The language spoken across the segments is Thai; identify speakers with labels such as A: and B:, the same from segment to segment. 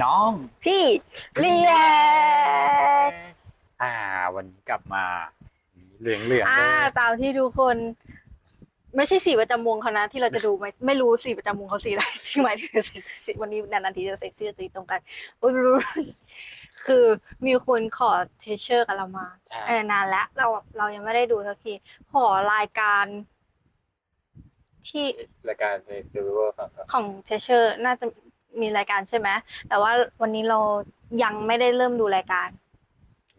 A: น้อง
B: พี่เรียก
A: อ่า วันนี้กลับมาเหลืองเหลืองๆ
B: อ่า
A: เลย
B: ตามที่ทุกคน ไม่ใช่สีประจำวงเขานะที่เราจะดูไหมไม่รู้สีประจำวงเขาสีอะไรที่หมายถึงสีสีวันนี้นานๆทีจะใส่เสื้อตีตรงกันอุ๊ยคือมีคนขอเทเชอร์กับเรามา
A: ใช่
B: เออนานแล้วเราเรายังไม่ได้ดูสักทีขอรายการ ที่
A: รายการเพลงซิลเวอร์ครับ
B: ของเทเชอร์ น่าจะ มีรายการใช่ไหมแต่ว่าวันนี้เรายังไม่ได้เริ่มดูรายการ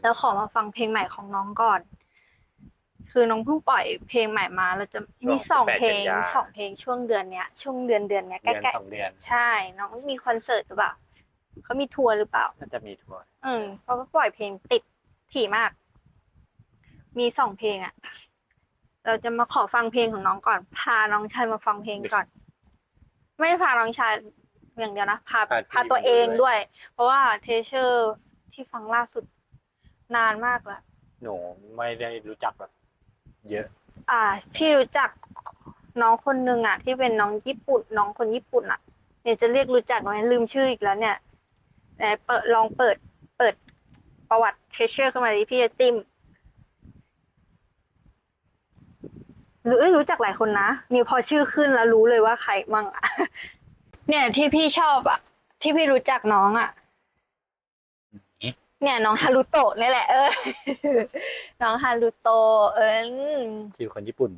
B: แล้วขอมาฟังเพลงใหม่ของน้องก่อน คือน้องเพิ่งปล่อยเพลงใหม่มาเราจะมีสองเพลงสองเพลงช่วงเดือนเนี้ย ช่วงเดือนเดือนเนี้ยใก
A: เดือน
B: ล้
A: สองเดือน
B: ๆใช่ น้องมีคอนเสิร์ตหรือเปล่าเขามีทัวร์หรือเปล่า
A: น่าจะมีทัวร์
B: อืมเพราะว่าปล่อยเพลงติดถี่มาก มีสองเพลงอะ่ะเราจะมาขอฟังเพลงของน้องก่อน พาน้องชายมาฟังเพลงก่อน ไม่ได้พาน้องชาย อย่างเดียวนะพาพาตัวเองด้วย เพราะว่าเทเชอร์ที่ฟังล่าสุดนานมากแล้ว
A: หนูไม่ได้รู้จักแบบ เยอะ
B: อ่า พี่รู้จักน้องคนหนึ่งอะ ที่เป็นน้องญี่ปุ่น น้องคนญี่ปุ่นอะ เนี่ยจะเรียกรู้จักไหมลืมชื่ออีกแล้วเนี่ยแต่เปิดลองเปิด เปิดประวัติเทเชอร์ขึ้นมาดิพี่จะจิ้มหรือเอ้ยรู้จักหลายคนนะนี่พอชื่อขึ้นแล้วรู้เลยว่าใครมั่งอะ เนี่ยที่พี่ชอบอะที่พี่รู้จักน้องอะเนี่ยน้องฮารุโตะนี่แหละเออ น้องฮารุโตะเออ
A: ชื่อคนญี่ปุ่น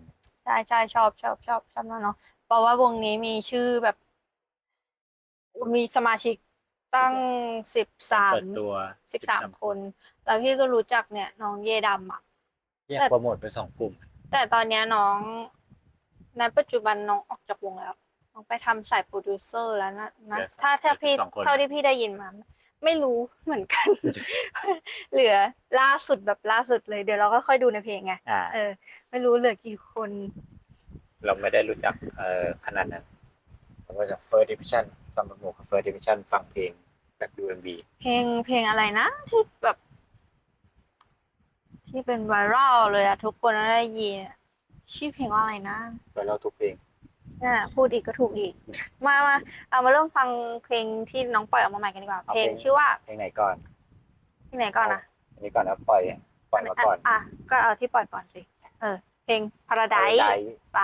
B: ใช่ใช่ชอบชอบชอบชอบน้องเนาะเพราะว่าวงนี้มีชื่อแบบ มีสมาชิกตั้งสิบสาม
A: เปิดตัว
B: สิบสามคน แล้วพี่ก็รู้จักเนี่ย น้องเยดำอะ
A: แยกโปรโมทเป็นสองกลุ่ม
B: แต่ตอนเนี้ยน้องในปัจจุบันน้องออกจากวงแล้ว น้องไปทำสายโปรดิวเซอร์แล้วนะนะ
A: เหลือ
B: ถ้าถ้าพี่
A: เหลือสองคน
B: เท่าที่พี่ได้ยินมา ไม่รู้เหมือนกัน เหลือล่าสุดแบบล่าสุดเลย เดี๋ยวเราก็ค่อยดูในเพลงไง
A: อ่า
B: เออ ไม่รู้เหลือกี่คน
A: เราไม่ได้รู้จักเอ่อขนาดนั้นเราก็จะ first division ฟังโปรโมทกับ first division ฟังเพลงแบบดู MV
B: เพลงเพลงอะไรนะ ที่แบบ ที่เป็นไวรัลเลยอะทุกคนได้ยินอะชื่อเพลงว่าอะไรนะ
A: ไปแล้วทุกเพลง
B: น่ะพูดอีกก็ถูกอีก มามาเอามาเริ่มฟังเพลงที่น้องปล่อยออกมาใหม่กันดีกว่า
A: เอา
B: เพลง
A: เพลง
B: ชื่อว่า
A: เพลงไหนก่อน
B: ที่ไหนก่อนนะ
A: อันนี้ก่อนนะปล่อยปล่อยมาก่อน
B: อะก็เอาที่ปล่อยก่อนสิ เออ เพลง Paradise
A: ได้
B: ไป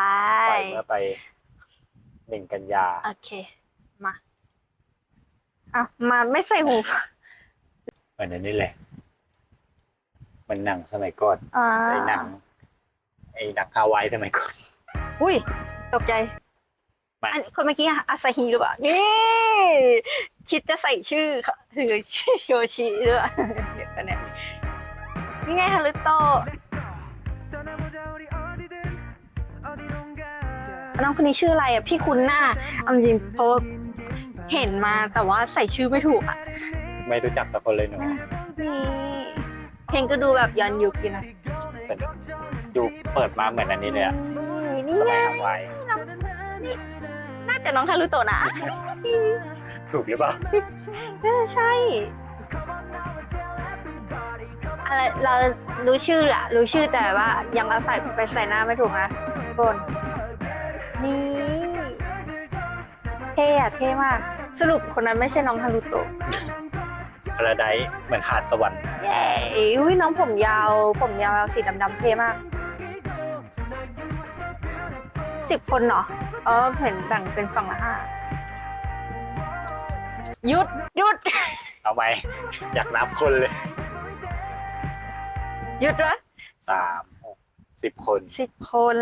A: ปล่อยเมื่อไปหนึ่งกันยา
B: โอเค มาอะมาไม่ใส่หูฟัง
A: เหมือนอันนี้แหละมันหนังสมัยก่อน
B: อ่า
A: ไอ้หนังไอ้หนังคาไวายสมัยก่อน
B: อุ้ย ตกใจ
A: มา
B: อันคนเมื่อกี้อาซาฮิหรือเปล่า นี่ คิดจะใส่ชื่อค่ะถือชื่อโยชิด้วยเดี๋ยวกันเนี่ยนี่ไงฮารุโตะน้องคนนี้ชื่ออะไรอะ พี่คุ้นหน้าเอาจริงเพราะว่าเห็นมาแต่ว่าใส่ชื่อไม่ถูกอะ
A: ไม่รู้จักแต่คนเลยหนู
B: นี่เพลงก็ดูแบบย้อนยุคดีนะ
A: เป็นดูเปิดมาเหมือนอันนี้เลยอะ
B: นี่
A: ส
B: ไง
A: มัยคาไวาย
B: น่าจะน้องฮารุโตะนะ
A: ถูกหรือเปล่า
B: น่าจะใช่ อะไรเรารู้ชื่ออะรู้ชื่อแต่ว่ายังเอาใส่ไปใส่หน้าไม่ถูกนะทุกคนนี่เท่อะเท่มาก สรุปคนนั้นไม่ใช่น้องฮารุโตะ
A: พาราไดเหมือนหาดสวรรค์
B: เย้อุ้ยน้องผมยาว ผมยาวสีดำๆเท่มาก สิบคนเหรอเออเห็นแบ่งเป็นฝั่งละห้าหยุดหยุด
A: เอาไหมอยากนับคนเลย
B: หยุดวะ
A: สามหกสิบคน
B: สิบคน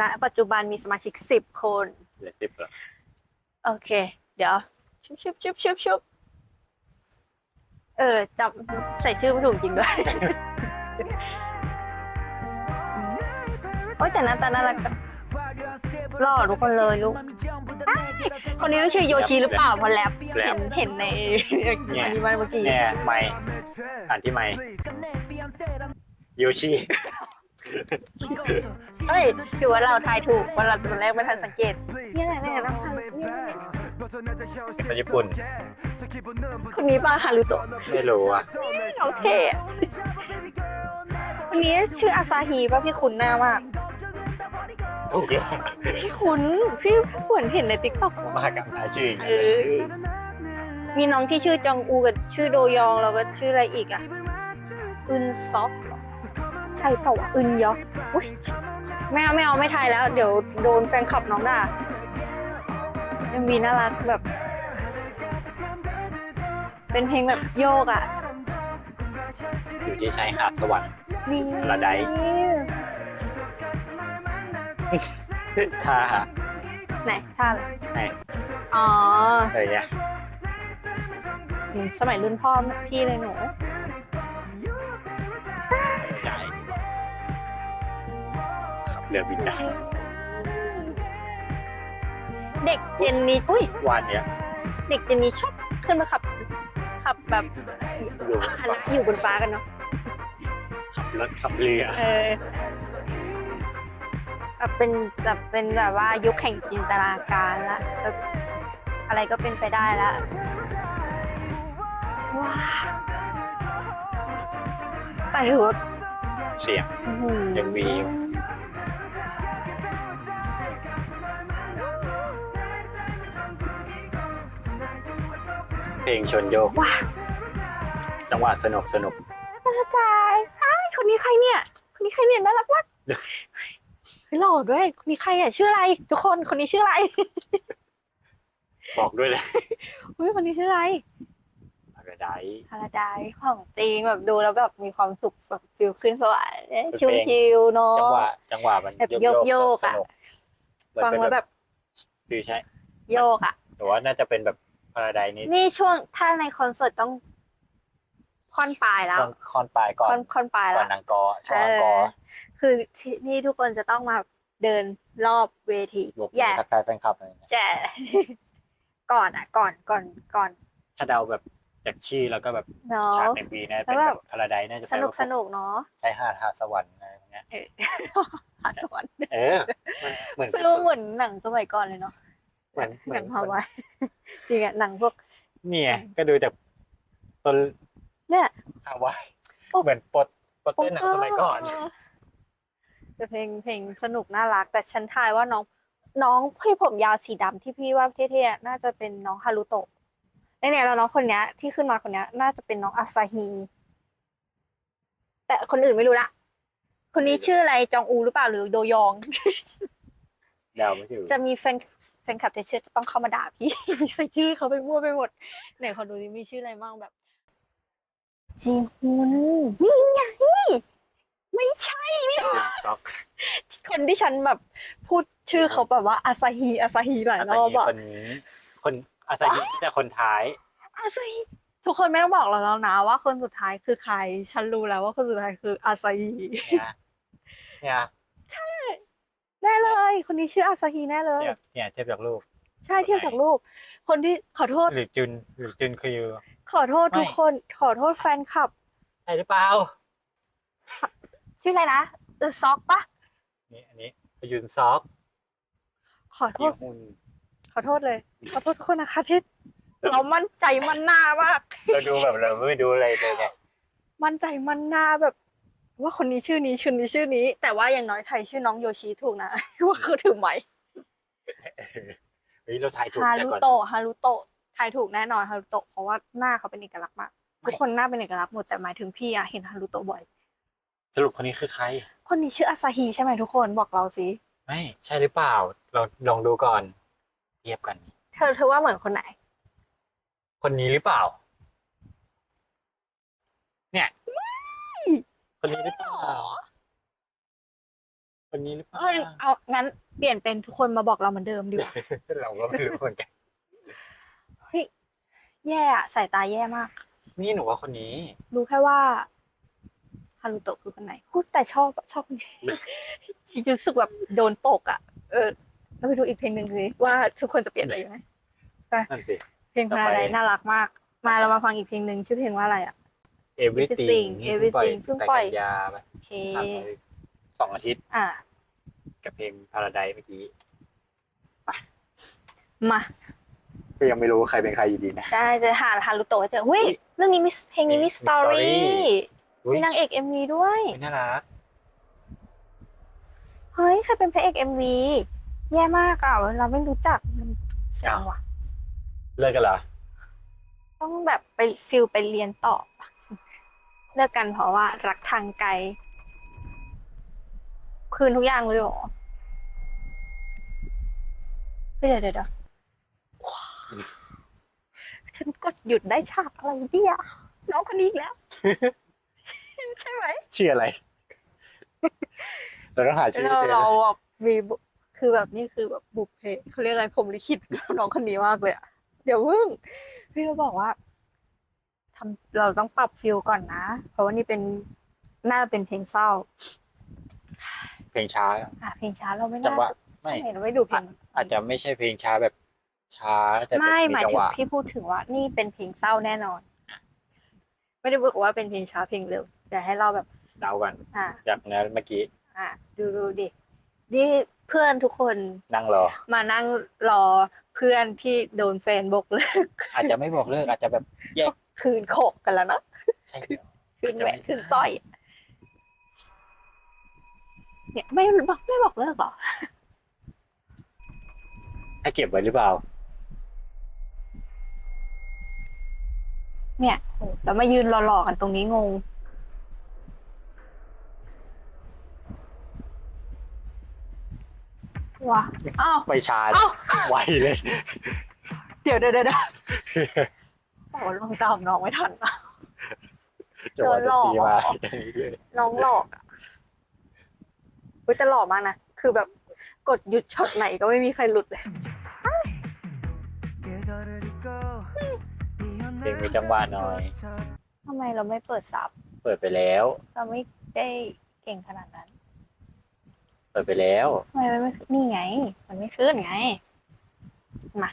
B: ณปัจจุบันมีสมาชิกสิบคน
A: เหลือสิบเหรอ
B: โอเค เดี๋ยว ชุบชุบชุบชุบชุบเออจำใส่ชื่อไม่ถูกจริงด้วย โอ้ยแต่หน้าตาน่ารักจัง หล่อทุกคนเลยลูกอ้ายคนนี้ต้องชื่อโยชิหรือเปล่าเพราะแรปเห็นเห็นในอันนี้มาเมื่อกี้
A: เนี่ยไม่อ่านที่ไม่โยชิ
B: เฮ้ยถือว่าเราทายถูกว่าเราตอนแรกไม่ทันสังเกตเนี่ยแหละเนี่ยน้องฮารุเนี่ยเนี่ย
A: คนญี่ปุ่น
B: คนนี้ป่ะฮารุโตะ
A: ไม่รู้อะ
B: น้องเท่อะคนนี้ชื่ออาซาฮีป่ะพี่คุ้นหน้ามาก
A: ถูกแล้ว
B: พี่คุ้นพี่เหมือนเห็นในติ๊กต็อก
A: มหากรรมทายชื่ออีก
B: เออมีน้องที่ชื่อจองอูกับชื่อโดยองแล้วก็ชื่ออะไรอีกอะอึนซอกเหรอใช่เปล่าวะอึนยอกอุ้ยไม่เอาไม่เอาไม่ทายแล้ว เดี๋ยวโดนแฟนคลับน้องด่ายังมีน่ารักแบบ เป็นเพลงแบบโยกอะ
A: อยู่ที่ชายหาดสวรรค์
B: นี่
A: ละได ท่า
B: ไหนท่าอะไร
A: ไหน
B: อ๋อ
A: อะไรเงี้ย
B: อืมสมัยรุ่นพ่อพี่เลยหนู
A: ใช่ขับเรือบินได้
B: เด็กเจนนี้อุ้ย
A: วันเนี้ย
B: เด็กเจนนี้ชอบขึ้นมาขับขับแบบ
A: อยู่
B: คณะอยู่บนฟ้ากันเนาะ
A: ขับรถขับเรือ
B: เออ แบบเป็นแบบเป็นแบบว่ายุคแห่งจินตนาการละแบบอะไรก็เป็นไปได้ละว้าวแต่ถือว่า
A: เสียง
B: อื้อหือ
A: ยังมีอยู่เพลงชวนโยก
B: ว้าว
A: จังหวะสนุกสนุก
B: น่าใจอ้ายคนนี้ใครเนี่ย คนนี้ใครเนี่ยน่ารักมาก เฮ้ยหล่อด้วยคนนี้ใครอะชื่ออะไร ทุกคนคนนี้ชื่ออะไร
A: บอกด้วยเลย
B: เฮ้ยคนนี้ชื่ออะไร
A: พาราได
B: พาราไดของจริงแบบดูแล้วแบบมีความสุขแบบฟิลขึ้นสวรรค์เอ๊ะ
A: เป็นเพลง
B: ชิลๆเนาะ
A: จังหวะจังหวะมัน
B: แบบโยกๆ
A: ส
B: อะ
A: นุกเหมือน
B: ฟัง
A: เป็น
B: แล้ว
A: แบ
B: แบบบ
A: ฟิวใช่
B: โยกอะ
A: หรือว่าน่าจะเป็นแบบพาราไดนี้
B: นี่ช่วงถ้าในคอนเสิร์ตต้อง ค่อนปลายแล้ว
A: ช่วงคอนปลายก่อน
B: ค่อนค่อนปลาย
A: ก่
B: แล้
A: อ
B: วน
A: นางกอช่วงนางกอ
B: เออคือที่นี่ทุกคนจะต้องมาเดินรอบเวที
A: บวกมื
B: แย่
A: อทักทายแฟนคลับอะไรเงี้ย
B: แจ๋ก่อนอะ ก่อนก่อนก่อน
A: ถ้าเดาแบบจากชื่อแล้วก็แบบ
B: เนาะ
A: ฉากในบีนะเป็น
B: แล้ว
A: แบ
B: แบบ
A: บพาราไดน่าจะ
B: สนุก
A: แบบ
B: สนุกเนาะ
A: ชายหาดหาดสวรรค์อะไรอย่างเงี้ย
B: หาสวรรค์
A: เออมันเหมือน
B: ฟิลเหมือนหนังสมัยก่อนเลยเนาะ
A: เหมือนเห
B: ห
A: มื
B: นั
A: อน
B: งฮาวายจริงอะหนังพวก
A: เนี่ยก็ดูจากต้น
B: เนี่ย
A: ฮาวาย
B: โอ้
A: เหมือนปลดปลดเต้นหนังสมัยก่อน
B: แต่เพลงเพลงสนุกน่ารัก แต่ฉันทายว่าน้อง น้องพี่ผมยาวสีดำที่พี่ว่าเท่ๆน่าจะเป็นน้องฮารุโตะเนี่ยๆแล้วน้องคนเนี้ย ที่ขึ้นมาคนเนี้ย น่าจะเป็นน้องอาซาฮีแต่คนอื่นไม่รู้ละ คนนี้ชื่ออะไรจองอูหรือเปล่าหรือโดยอง
A: เดาไม่ถูก
B: จะมีแฟนแฟนคลับเทเชอร์จะต้องเข้ามาด่าพี่ ใส่ชื่อเขาไปมั่วไปหมดไหนขอดูดิมีชื่ออะไรบ้างแบบ จีฮุนนี่ไง ไม่ใช่นี่
A: ช็อก
B: คนที่ฉันแบบพูดชื่อเขาแบบว่าอาซาฮีอาซาฮีหลาย
A: อารซา
B: อบ
A: ฮิ
B: อะ
A: คนนี้ คนอาซาฮิจะคนท้าย
B: อาซาฮีทุกคนไม่ต้องบอกเราแล้วนะว่าคนสุดท้ายคือใคร ฉันรู้แล้วว่าคนสุดท้ายคืออาซาฮี
A: เนี่ยเนี่ย
B: แน่เลย คนนี้ชื่ออาซาฮีแน่เลย
A: เนี่ยเนี่ยเทียบจากรูป
B: ใช่เทียบจากรูป คนที่ขอโทษ
A: หรือจุนหรือจุนคือ
B: ขอโทษทุกคน ขอโทษแฟนคลับ
A: ใช่หรือเปล่า
B: ชื่ออะไรนะเออซอกปะ
A: นี่อันนี้พยุนซอก
B: ขอโท
A: ยี
B: ษ
A: หุ่น
B: ขอโทษเลย ขอโทษทุกคนนะคะที่เรามั่นใจมันหน้ามาก
A: เราดูแบบเราไม่ดูอะไรเลยไง
B: มั่นใจมันหน้าแบบ ว่าคนนี้ชื่อนี้ชื่อนี้ชื่อนี้ แต่ว่าอย่างน้อยไทยชื่อน้องโยชิถูกนะว่าเขาถือไหม
A: เฮ้ยเราถ่ายถูก
B: ฮา
A: แต่
B: รุ
A: ก่อน
B: โตะฮารุโตะทายถูกแน่นอนฮารุโตะเพราะว่าหน้าเขาเป็นเอกลักษณ์มากทุกคนหน้าเป็นเอกลักษณ์หมดแต่หมายถึงพี่อะเห็นฮารุโตะบ่อย
A: สรุปคนนี้คือใคร
B: คนนี้ชื่ออาซาฮีใช่ไหมทุกคนบอกเราสิ
A: ไม่ใช่หรือเปล่า เราลองดูก่อนเทียบกัน
B: เธอเธอว่าเหมือนคนไหน
A: คนนี้หรือเปล่า เนี่ย คนนี้หรือเปล่า คนนี้หรือเปล่า
B: เอาเอางั้นเปลี่ยนเป็นทุกคนมาบอกเราเหมือนเดิมดีกว่า
A: เราก็ไม่รู้เหมือนกัน
B: เฮ้ยแย่อะสายตาแย่มาก
A: นี่หนูว่าคนนี้
B: รู้แค่ว่าฮารุโตะคือคนไหนพูดแต่ชอบชอบคนนี้ฉันรู้สึกแบบโดนตกอะ เออเราไปดูอีกเพลงหนึ่งเลยว่าทุกคนจะเปลี่ยนอะไรไหม
A: นั่นสิ
B: เพลงพาราไดน่ารักมาก มาเรามาฟังอีกเพลงหนึ่งชื่อเพลงว่าอะไรอะ
A: everything
B: Everything
A: เพิ่ง
B: เพิ่ง
A: ป
B: ปล่
A: ล่อ
B: อยย
A: แต่กันยาไป
B: โอเค
A: ผ่านไป สองอาทิตย์
B: อะ
A: กับเพลง Paradise เมื่อกี้
B: มา
A: ก็ยังไม่รู้ว่าใครเป็นใครอยู่ดีนะ
B: ใช่จะหาฮารุโตะให้เจอหุ้ย
A: อุ๊ย
B: เรื่องนี้มีเพลงนี้มี
A: มี
B: สตอรี่
A: อุ๊ย
B: มีนางเอกเอ็มวีด้วย
A: ไม่น่ารัก
B: เฮ้ยใครเป็นพระเอกเอ็มวีแย่มากอะเราไม่รู้จักมันเสียงว่ะ
A: เลิกกันเหรอ
B: ต้องแบบไปฟิลไปเรียนต่อปะเลิกกันเพราะว่ารักทางไกล คืนทุกอย่างเลยเหรอเฮ้ยเดี๋ยวเดี๋ยวเดี๋ยวว้าวฉันกดหยุดได้ฉากอะไรเนี่ยน้องคนนี้อีกแล้ว ใช่ไหม
A: ชื่ออะไรเราต้องหาชื่อ
B: เรา
A: เจอ
B: เราแบบมีบุคือแบบนี่คือแบบบุพเพเขาเรียกอะไรผมลิขิตกับน้องคนนี้มากเลยอะเดี๋ยวพึ่งพี่ก็บอกว่าทำเราต้องปรับฟิลก่อนนะ เพราะว่านี่เป็นน่าเป็นเพลงเศร้า
A: เพลงช้า
B: อะเพลงช้าเราไม่
A: จั
B: น่าง
A: หวะไม่
B: ไม่เราไม่ดูเพลง
A: อาจจะไม่ใช่เพลงช้าแบบช้าแต่เป็น
B: ไม่
A: เพลง
B: หมาย
A: จัง
B: ถึ
A: ห
B: ง
A: วะ
B: พี่พูดถึงว่านี่เป็นเพลงเศร้าแน่นอน ไม่ได้บอกว่าเป็นเพลงช้าเพลงเร็วเดี๋ยวให้เราแบบ
A: เดากัน
B: อะ
A: จากนั้นเมื่อกี้
B: อะดูดูดินี่เพื่อนทุกคน
A: นั่งรอ
B: มานั่งรอเพื่อนที่โดนแฟนบอกเลิก
A: อาจจะไม่บอกเลิกอาจจะแบบแยก
B: คืนโขกกันแล้วนะ
A: ใช่เดี๋ยว
B: คืนแหวนคืนสร้อย เนี่ยไม่บอกไม่บอกเลิกเหรอ
A: ให้เก็บไว้หรือเปล่า
B: เนี่ยโอ้แล้วมายืนรอๆกันตรงนี้งง ว้าอ้าว
A: ไม่ช้า
B: เอ้า
A: ไวเลย
B: เดี๋ยวเดี๋ยวเดี๋ยวเดี๋ยวโอ้ลงตามน้องไม่ทันอะ
A: จังหวะ
B: โดนหลอก
A: ดนตรีมา
B: น้องหลอกอะเฮ้ยแต่หล่อมากนะ คือแบบกดหยุดช็อตไหนก็ไม่มีใครหลุดเลย
A: เพลงมีจังหวะหน่อย
B: ทำไมเราไม่เปิดซับ
A: เปิดไปแล้ว
B: เราไม่ได้เก่งขนาดนั้น
A: เปิดไปแล้ว
B: ทำไมมันไม่นี่ไง มันไม่ขึ้นไง มา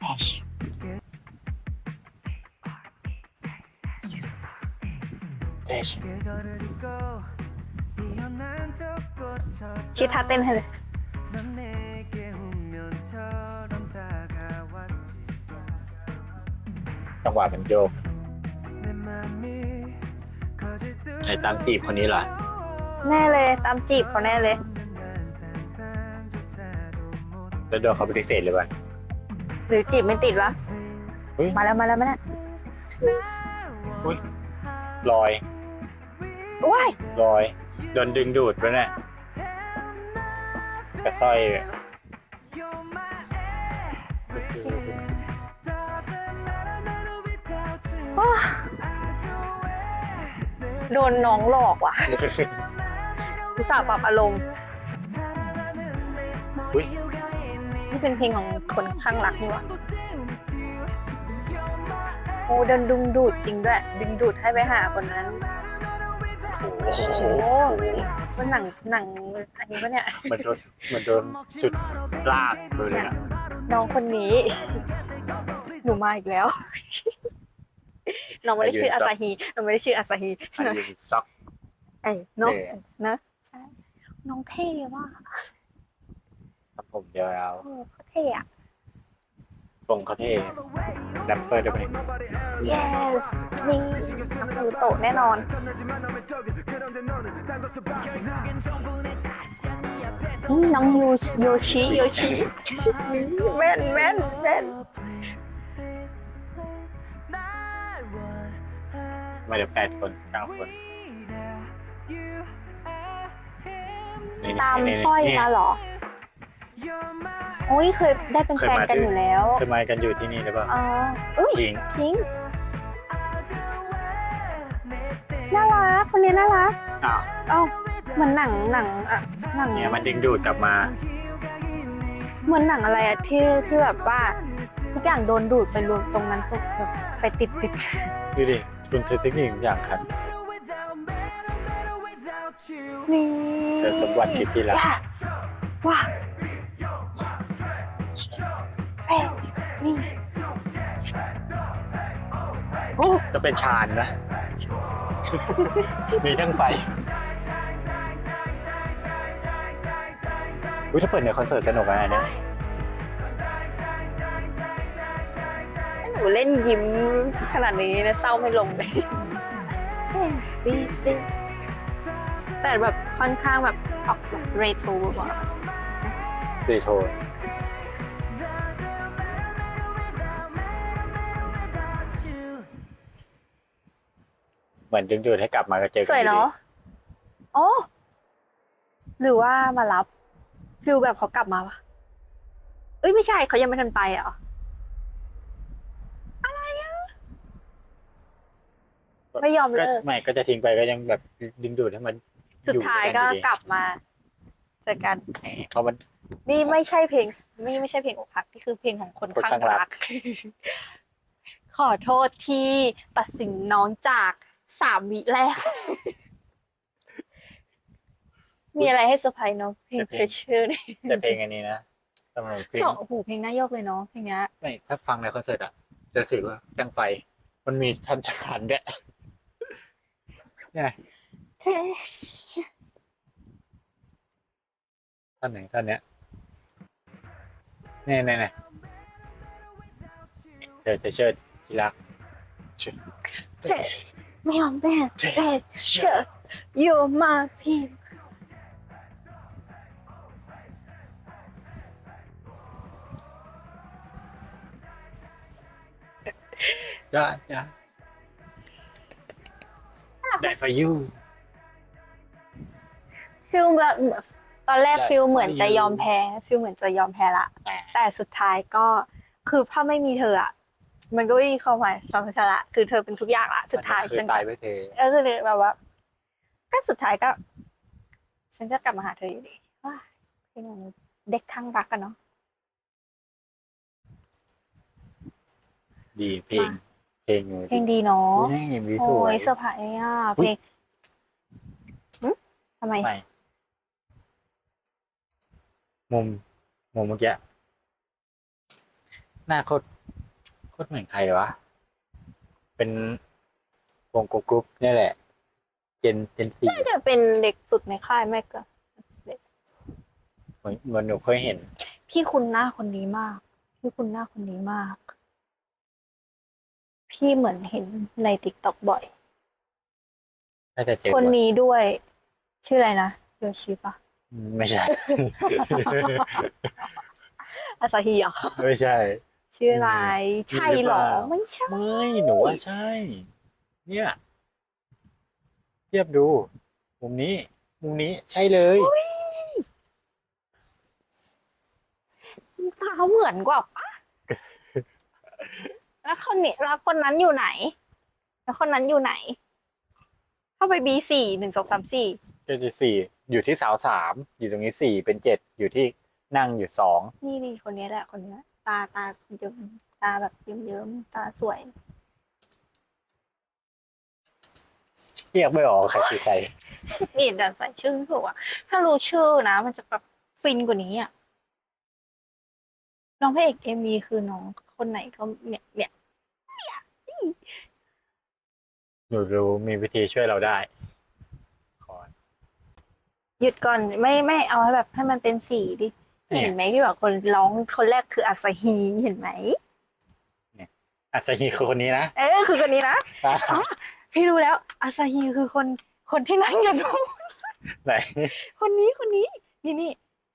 B: แอช
A: เดช
B: ชิท่าเต้นให้เลย
A: จังหวะมันโยกไอ้ตามจีบคนนี้ล่ะ
B: แน่เลย ตามจีบเขาแน่เลย
A: แล้วโดนเขาปฏิเสธเลยว่ะ
B: หรือจีบไม่ติดวะ
A: เฮ้ย
B: มาแล้วมาแล้วมาแล้ว
A: ลอย
B: ว้าย
A: ลอย โดนดึงดูดไปเนี่ยกระสร้อย
B: ว้าโดนน้องหลอกว่ะอุตส่าห์ปรับอารมณ์
A: อุ๊ย
B: นี่เป็นเพลงของคนข้างรักนี่หวะโอ้เดินดึงดูดจริงด้วย ดึงดูดให้ไปหาคนนั้น
A: โอ้โห
B: หมันหนังหนังอันนี้ปะเนี่ย
A: มันโดนมันโดนสุดลากเลยนะ
B: น้องคนนี้ หนูมาอีกแล้วน้องไม่ได้ชื่ออาซาฮีน้องไม่ได้ชื่ออาซาฮี
A: อันนี้ซ็อก
B: เอ้ยนะนะใช่น้องเท่ว่ะ
A: ครับผมยว
B: โอ้เขาเท่อะ
A: ทรงเขาเท่แรปเปอร์ด้วยไหม
B: yes นี่น้องยูโตะแน่นอน นี่น้องยูโยชิโยชิแม่นแม่นแม่น
A: มาเดี๋ยวแปดคนเก้าคนนี่
B: ตาม
A: นี่
B: สร้อย
A: นี่
B: มาเหรอ โอ้ยเคยได้เป็นแฟนกันอยู่แล้ว
A: เคยมากันอยู่ที่นี่หรือเปล่า
B: อ๋ออุ้ย
A: จริง
B: พิงค์น่ารักคนนี้น่ารัก
A: อ้าว
B: เอ้าเหมือนหนังหนังอะหนัง
A: เนี่ยมันดึงดูดกลับมา
B: เหมือนหนังอะไรอะที่ที่แบบว่าทุกอย่างโดนดูดไปรวมตรงนั้นจนแบบไปติดติด
A: ดูดิคุณเธอเทคนิคทุกอย่างครับ
B: นี่
A: เธอสมบัติคิดที่รัก
B: ว้า โอ้
A: จะเป็นชานนะ มีทั้งไฟอุ้ยถ้าเปิดในคอนเสิร์ตสนุกอะอันเนี้ย
B: หนูเล่นยิ้มขนาดนี้นะเศร้าไม่ลงเลยบีซีแต่แบบค่อนข้างแบบออกแบบเรโทรแบบ
A: ดีโทน มือนดึงดูดให้กลับมาเจอกั
B: สวย
A: อ
B: เนาะโอ้หรือว่ามารับฟิลแบบเขากลับมาปะเอ้ยไม่ใช่เขายังไม่ทันไปเหรอไม่ยอม
A: ก็
B: เลิก
A: ไม่ก็จะทิ้งไปก็ยังแบบดึงดูดให้มัน
B: สุดท้ายก็กลับมาเจอกัน
A: เพราะมัน
B: นี่ไม่ใช่เพลงไม่ไม่ใช่เพลงอกหักนี่คือเพลงของคน
A: คน
B: ข้าง
A: ข้างรัก
B: รัก ขอโทษที่ตัดสินน้องจาก สามวิแรก มีอะไรให้เซอร์ไพรส์เนาะเพลง Pressure นี่
A: แต่เพลงอันนี้นะสำหรับเพลง
B: สองโอ้โหเพลงน่าโยกเลยเนาะเพลงเนี้ย
A: ไม่ถ้าฟังในคอนเสิร์ตอะจะรู้สึกว่าจังไฟ มันมีทันจานด้วยเนี่ยท่านไหนท่านเนี้ยเนี่ยเนี่ยเนี่ยเธอจะเชิดที่รักเชิด
B: เจ็ไม่ยอมแบ่งเจ็เชื่ออยู่มาพี่
A: ได้ ได้ ได้ for you
B: ฟิลแบบตอนแรก
A: ได้
B: ฟิลเหมือน
A: for
B: จะ
A: you
B: ยอมแพ้ฟิลเหมือนจะยอมแพ้ละ
A: แต่
B: แต่สุดท้ายก็คือถ้าไม่มีเธออะ มันก็ไม่มีความหมายสำหรับฉันละคือเธอเป็นทุกอย่างละสุดท้าย
A: คือ
B: ฉัน
A: ตายไว้เธอ
B: เออคือแบบว่าก็สุดท้ายก็ ฉันก็กลับมาหาเธออยู่ดีว่าเพลงของเด็กข้างรักกันเนาะ
A: ดีเพลง เพลงอยู่
B: เพลงดีเนาะ
A: นี่มีส
B: โอ้
A: วย
B: ยเซอร์ไพรส์อะเพลงหึทำไม
A: ไม่มุมมุมเมื่อกี้หน้าโคตร โคตรเหมือนใครวะ เป็นวงโกกรุ๊ปนี่แหละ เจนเจนซี
B: น่าจะเป็นเด็กฝึกในค่ายไม่ก็เด็ก
A: เหมือนเหมือนหนูเคยเห็น
B: พี่คุณหน้าคนนี้มาก พี่คุณหน้าคนนี้มาก พี่เหมือนเห็นในติ๊กต็อกบ่อย
A: น่าจะเจอ
B: คน
A: บ่อย
B: นี้ด้วย ชื่ออะไรนะโยชิปะ
A: ไม่ใช่
B: อาซาฮิเหรอ
A: ไม่ใช่
B: ชื่ออะไร ใช่เหรอ
A: หรือเปล่า
B: ไม่ใช่
A: ไม่หนูว่าใช่ เนี่ย เทียบดู มุมนี้ มุมนี้ใช่เลย
B: ตาเหมือนกว่าปะแล้วคนนี้แล้วคนนั้นอยู่ไหน แล้วคนนั้นอยู่ไหน เข้าไปบีสี่หนึ่งสองสามสี่
A: เจ็ดสี่อยู่ที่เสาสามอยู่ตรงนี้สี่เป็นเจ็ดอยู่ที่นั่งอยู่สอง
B: นี่นี่คนนี้แหละคนนี้ ตาตาเยิ้มตาแบบเยิ้มเยิ้มๆตาสวย
A: เรียกไม่ออกใครคือใคร
B: นี่เดี๋ยวใส่ชื่อถูกอะ ถ้ารู้ชื่อนะ มันจะแบบฟินกว่านี้อะน้องพระเอกเอ็มวีคือน้องคนไหนก็เนี่ยเนี่ย
A: หนูรู้มีวิธีช่วยเราได้ขอ
B: หยุดก่อนไม่ไม่เอาให้แบบให้มันเป็นสีดิ
A: เนี่ย
B: เห็นไหมที่แบบคนร้องคนแรกคืออาซาฮีเห็นไหม
A: อาจจะมีคือคนนี้นะ
B: เออคือคนนี้นะพี่รู้แล้วอาซาฮีคือคนคนที่นั่งอยู่นู้น
A: ไหน
B: คนนี้คนนี้นี่นี่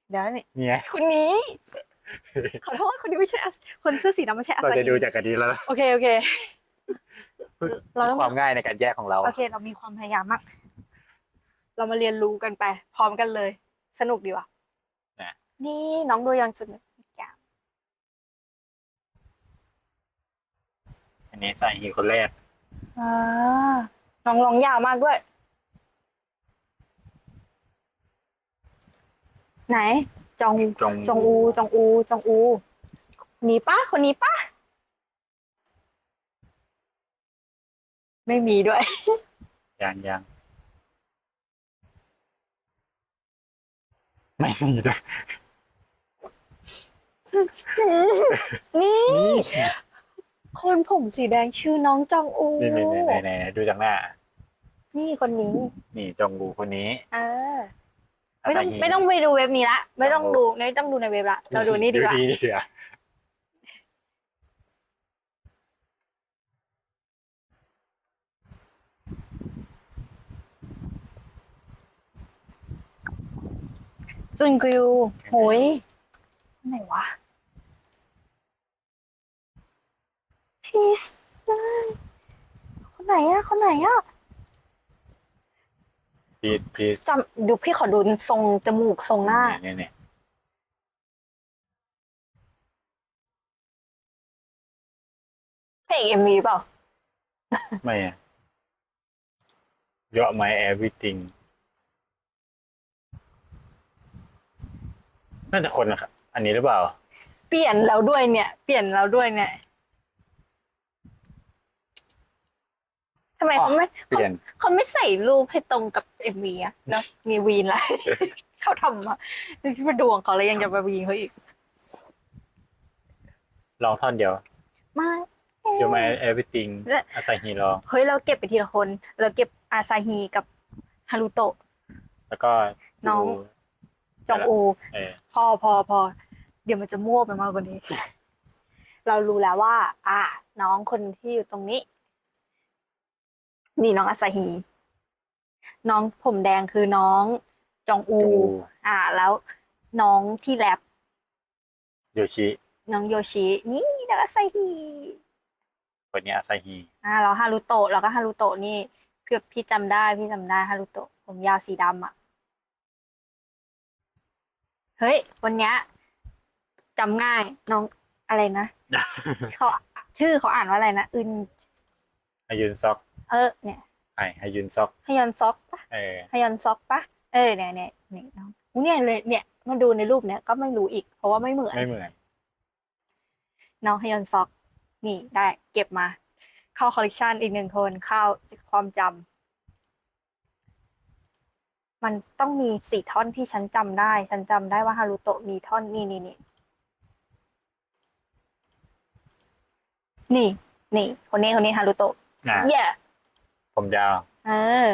B: เดี๋ยวนี่
A: เนี่ย
B: คนนี้ขอโทษคนนี้ไม่ใช่อาคนเสื้อสีดำไม่ใช่อา
A: เรา
B: ซา
A: จะ
B: ฮี
A: ดูจากกันนี้แล้วนะ
B: โอเคโอเคเราต้อง
A: ความง่ายในการแยกของเรา
B: โอเค เรามีความพยายามมาก เรามาเรียนรู้กันไป พร้อมกันเลย สนุกดีว่ะ
A: นะ
B: นี่น้องดูยังสนุกอีกอย่าง
A: อันนี้ใส่ฮีคนแรก
B: อ่าน้องร้องยาวมากด้วย ไหน จอง
A: จง
B: จองอูจองอูจองอูคนนี้ปะคนนี้ปะไม่มีด้วย
A: ยังยังไม่มีด้วย
B: นี่
A: นี่
B: คนผมสีแดงชื่อน้องจองอู
A: นี่นี่นี่นี่นี่ดูจากหน้า
B: นี่คนนี้
A: นี่จงกูคนนี้
B: เออไม่ต้องา
A: ซาฮิ
B: ไม่ต้องไปดูเว็บนี้ละ ไม่ต้อง
A: จองอู
B: ดูไม่ต้องดูในเว็บละ เราดูนี่ดีกว่า
A: ดีกว่า
B: จุนกริวโหย ไหนวะพีสคนไหนอะคนไหนอะ
A: พีทพีท
B: จำดูพี่ขอดูทรงจมูกทรงหน้า
A: เนี่ยเนี่ย
B: เพลงเอ็มวีเปล่า
A: ไม่อะเยอะไหม everything น่าจะคนนะครับ อันนี้หรือเปล่า
B: เปลี่ยนแล้วด้วยเนี่ย เปลี่ยนแล้วด้วยเนี่ยทำไมเขาไม่
A: เปลี่ยน
B: เขาไม่ใส่รูปให้ตรงกับเอ็มวีอะแล้วมีวีนอะไรเขาทำมามาดวงเขาแล้วยังจะมาวีนเขาอีก
A: ลองท่อนเดียว
B: ไม่
A: เยอะไหม everything
B: และ
A: อาซาฮิลอง
B: เฮ้ย เราเก็บไปทีละคน เราเก็บอาซาฮีกับฮารุโตะ
A: แล้วก็
B: น้อง
A: ดู
B: จองอู
A: เออ
B: พอพอพอเดี๋ยวมันจะมั่วไปมากกว่านี้ เรารู้แล้วว่า อ่า น้องคนที่อยู่ตรงนี้ นี่น้องอาซาฮีน้องผมแดงคือน้องจองอู
A: ดู
B: อ่า แล้วน้องที่แรป
A: โยชิ
B: น้องโยชิ นี่น้องอาซาฮี
A: คนนี้อาซาฮิ
B: อ่าแล้วฮารุโตะแล้วก็ฮารุโตะนี่เพื่อพี่จำได้พี่จำได้ฮารุโตะผมยาวสีดำอะ เฮ้ย วันเนี้ย จำง่ายน้องอะไรนะ เขาชื่อเขาอ่านว่าอะไรนะอึน
A: ฮายุนซอก
B: เออ เนี่ย
A: ไอฮายุนซอก
B: ฮยอนซอกปะ
A: เออ
B: ฮยอนซอกปะเออเนี่ยเนี่ยเนี่ยน้องเนี่ยเลยเนี่ยมาดูในรูปเนี่ยก็ไม่รู้อีก เพราะว่าไม่เหมือน
A: ไม่เหมือน
B: น้องฮยอนซอก นี่ได้เก็บมา เข้าคอลเลกชันอีกหนึ่งคนเข้าความจำมันต้องมีสี่ท่อนที่ฉันจำได้ ฉันจำได้ว่าฮารุโตะมีท่อนนี่นี่นี่ นี่ นี่ คนนี้คนนี้ฮารุโตะ
A: อะ
B: เย่
A: ผมยาว
B: เออ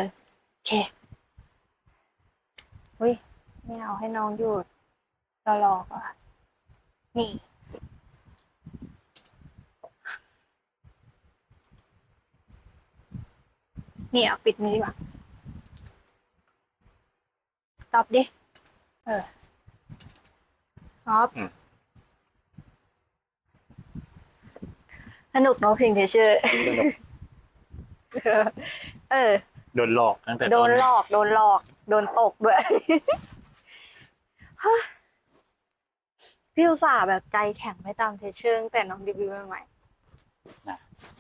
B: โอเคอุ้ยไม่เอาให้น้องหยุดรอรอก่อนนี่ นี่เอาปิดนี้ดีกว่าตอบดิ เออตอบ
A: อืม
B: สนุกเนอะเพลงเทเชอร์เออ
A: โดนหลอกตั้งแต่
B: โด
A: ต้
B: น
A: น
B: หลอก โดนหลอก โดนตกด้วยพี่อุตส่าห์แบบใจแข็งไม่ตามเทเชอร์ตั้งแต่น้องเดบิวต์ใหม่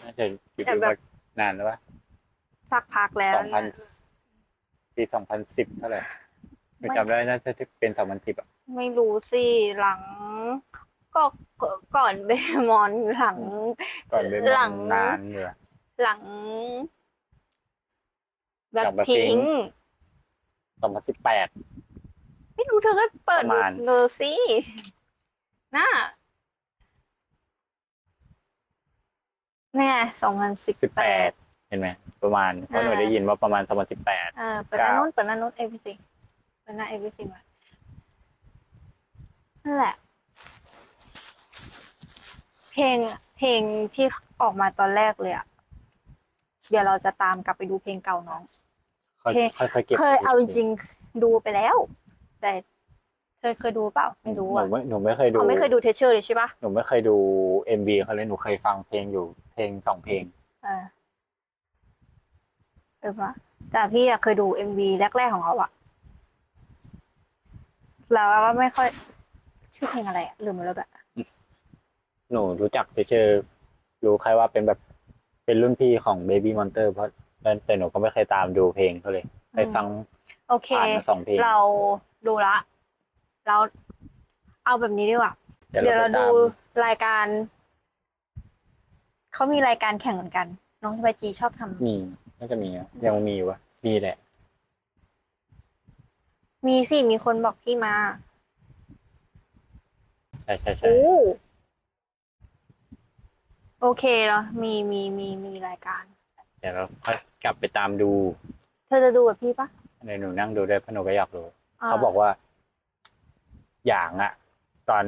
A: น่าจะอยู่
B: แต่
A: ที่
B: แบบ
A: ว่านานแล้ววะ
B: ๆสักพักแล้ว
A: สองพันปีสองพันสิบเท่าไหร่ไม่จำได้น่าจะเป็นสองพันสิบอะ
B: ไม่รู้สิหลัง ก็ก่อนเบมอนหลัง
A: ก่อนเป็น
B: หลัง
A: นานเลย
B: หลัง แบ
A: หลั
B: บ
A: ง Blackpink
B: พิง
A: สองพันสิบแปด
B: ไม่รู้เธอก็เปิด
A: ประมาณ
B: ดูสิน่าเนี่ยสองพันสิบ
A: สิบ
B: แป
A: แป
B: ด
A: ด เห็นไหม ประมาณเพราะหนู
B: อ่า
A: ได้ยินว่าประมาณสองพันสิบแปด
B: เออเปิดหน้า
A: เก้า
B: นู้นเปิดหน้านู้น everything เปิดหน้า everything มานั่นแหละ เพลงเพลงที่ออกมาตอนแรกเลยอะเดี๋ยวเราจะตามกลับไปดูเพลงเก่าน้อง
A: ค่อย
B: เพลง
A: ค่อยค่อยเก็บ
B: เคยเอาจริงๆดูไปแล้ว แต่เคยเคยดูเปล่าไม่รู้
A: หนู
B: อะ
A: ไม่หนูไม่เคยดู
B: เขาไม่เคยดูเทเชอร์เลยใช่ปะ
A: หนูไม่เคยดูเอ็มวีเขาเลยหนูเคยฟังเพลงอยู่เพลงสองเพลง
B: เออเออปะแต่พี่อะเคยดูเอ็มวีแรกๆของเขาอะแล้วก็ไม่ค่อยชื่อเพลงอะไรอะลืมไปแล้วแบบ
A: หนูรู้จักเฉยๆรู้แค่ว่าเป็นแบบเป็นรุ่นพี่ของ Baby Monster เพราะแต่หนูก็ไม่เคยตามดูเพลงเขาเลยเคยฟัง
B: โอเค
A: ผ่านมาสองเพลง
B: เราดูละเราเอาแบบนี้ดีกว่า
A: เดี๋ยว
B: เดี๋ยว
A: เรา
B: เรา
A: ไป
B: ดู
A: ตาม
B: รายการเขามีรายการแข่งเหมือนกัน น้องทีจีชอบทำ
A: มีน่าจะมีอะยังมีอยู่วะมีแหละ
B: มีสิมีคนบอกพี่มา
A: ใช่ใช่ใช่
B: โอ้โอเคเหรอมีมีมีมีรายการ
A: เดี๋ยวเราค่อยกลับไปตามดู
B: เธอจะดูกับพี่ปะ
A: ในหนูนั่งดูด้วยเพราะหนูก็อยากรู้าเขาบอกว่า อย่างอะตอน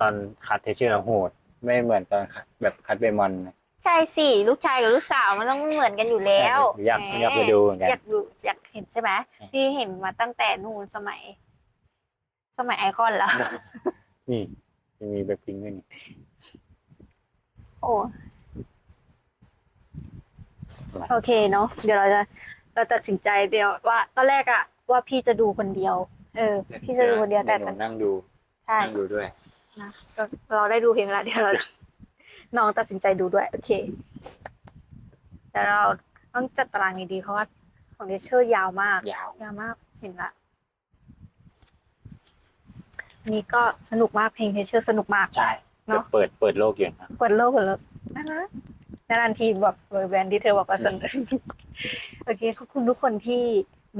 A: ตอนคัดเทเชอร์โหด ไม่เหมือนตอนคัดแบบคัดเบมอนนะ
B: ใช่สิลูกชายกับลูกสาวมันต้องเหมือนกันอยู่แล้ว
A: อยาก
B: แหม
A: อยากไปดูเหมือนกัน
B: อยากดูอยากเห็นใช่ไหม
A: อืม
B: พี่เห็นมาตั้งแต่นู่นสมัย สมัยไอคอนแล้ว
A: นี่ยังมีแบบพิงด้วยนี่
B: โอ้โอเคเนาะเดี๋ยวเราจะเราตัดสินใจเดียวว่าตอนแรกอะว่าพี่จะดูคนเดียว เออ พี่จะดูคนเดียวแต่
A: ห
B: ต
A: นู
B: อน
A: นั่งดู
B: ใช่
A: นั่งดูด้วย
B: นะก็เราได้ดูเพลงแล้วเดี๋ยวเราน้องตัดสินใจดูด้วย โอเคแต่เราต้องจัดตารางดีๆเพราะว่าของเดชเชอร์ยาวมาก
A: ยาว
B: ยาวมากเห็นละอันนี่ก็สนุกมากเพลงเดชเชอร์สนุกมาก
A: ใช่
B: เนอะ
A: เปิดเปิดโลกอยู่นะ
B: เปิดโลกเปิดโลกน่ารักนานๆทีแบบแบรนด์ที่เธอบอกว่าสนุกโอเคขอบคุณทุกคนที่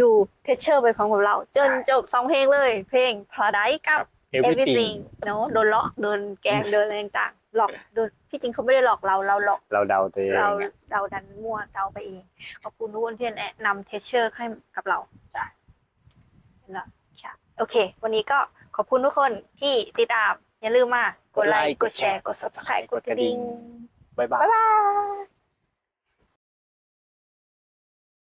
B: ดูเทเชอร์ไปพร้อมกับเรา จนจบสองเพลงเลย เพลง Paradise กับ
A: everything
B: everything เนอะโดนหลอกโดนแกล้งโดนอะไรต่างๆหลอกโดนที่จริงเขาไม่ได้หลอกเราเราหลอก
A: เราเดาตัวเอง
B: เรา
A: อะ
B: เราดันมั่วเดาไปเองขอบคุณทุกคนที่แนะนำเทเชอร์ให้กับเรา
A: ใช่
B: แล้วค่ะโอเค วันนี้ก็ขอบคุณทุกคนที่ติดตามอย่าลืมมา กดไลค์ กดแชร์ กด subscribe กดกระดิ่ง
A: บ๊ายบาย
B: บ๊ายบาย